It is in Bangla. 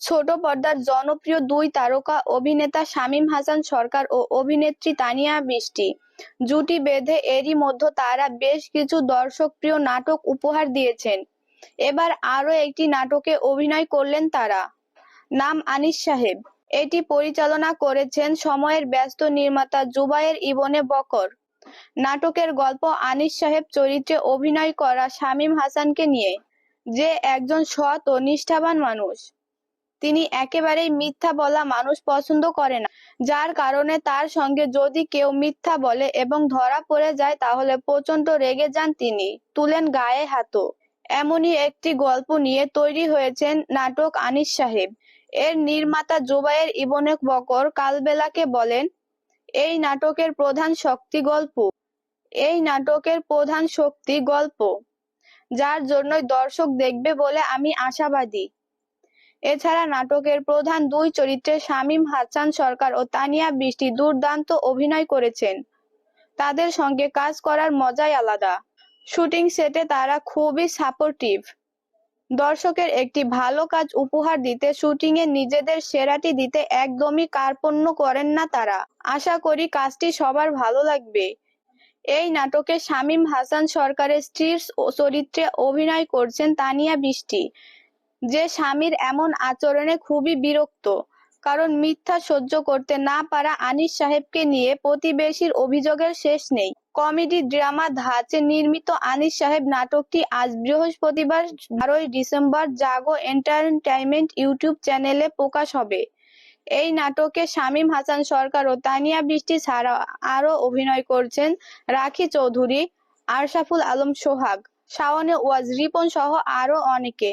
ছোট পর্দার জনপ্রিয় দুই তারকা অভিনেতা শামীম হাসান সরকার ও অভিনেত্রী তানিয়া বৃষ্টি জুটি বেঁধে এরই মধ্যে তারা বেশ কিছু দর্শকপ্রিয় নাটক উপহার দিয়েছেন। এবার আরও একটি নাটকে অভিনয় করলেন তারা। নাম আনিস সাহেব। এটি পরিচালনা করেছেন সময়ের ব্যস্ত নির্মাতা জুবায়ের ইবনে বকর। নাটকের গল্প আনিস সাহেব চরিত্রে অভিনয় করা শামীম হাসানকে নিয়ে। যে একজন সৎ ও নিষ্ঠাবান মানুষ। তিনি একেবারেই মিথ্যা বলা মানুষ পছন্দ করে না। যার কারণে তার সঙ্গে যদি কেউ মিথ্যা বলে এবং ধরা পড়ে যায়, তাহলে প্রচণ্ড রেগে যান তিনি। তুলেন গায়ে হাতও। এমনই একটি গল্প নিয়ে তৈরি হয়েছেন নাটক আনিস সাহেব। এর নির্মাতা জুবায়ের ইবনে বকর কালবেলাকে বলেন, এই নাটকের প্রধান শক্তি গল্প। এই নাটকের প্রধান শক্তি গল্প। যার জন্যই দর্শক দেখবে বলে আমি আশাবাদী। এছাড়া নাটকের প্রধান দুই চরিত্রে শামীম হাসান সরকার ও তানিয়া বৃষ্টি দুর্দান্ত অভিনয় করেছেন। তাদের সঙ্গে কাজ করার মজাই আলাদা। শুটিং সেটে তারা খুবই সাপোর্টিভ দর্শকের একটি ভালো কাজ উপহার দিতে শুটিংয়ে নিজেদের সেরাটি দিতে একদমই কার্পণ্য করেন না তারা। আশা করি কাজটি সবার ভালো লাগবে। এই নাটকে শামীম হাসান সরকারের স্ত্রীর চরিত্রে অভিনয় করছেন তানিয়া বৃষ্টি। যে স্বামীর এমন আচরণে খুবই বিরক্ত। কারণ মিথ্যা সহ্য করতে না পারা আনিস সাহেবকে নিয়ে প্রতিবেশীর অভিযোগের শেষ নেই। কমেডি ড্রামা ধাঁচে নির্মিত আনিস সাহেব নাটকটি আজ বৃহস্পতিবার, বারোই ডিসেম্বর জাগো এন্টারটেইনমেন্ট ইউটিউব চ্যানেলে প্রকাশ হবে। এই নাটকে শামীম হাসান সরকার ও তানিয়া বৃষ্টি ছাড়া আরও অভিনয় করছেন রাখি চৌধুরী, আরশাফুল আলম সোহাগ, শাওনে ওয়াজ, রিপন সহ আরও অনেকে।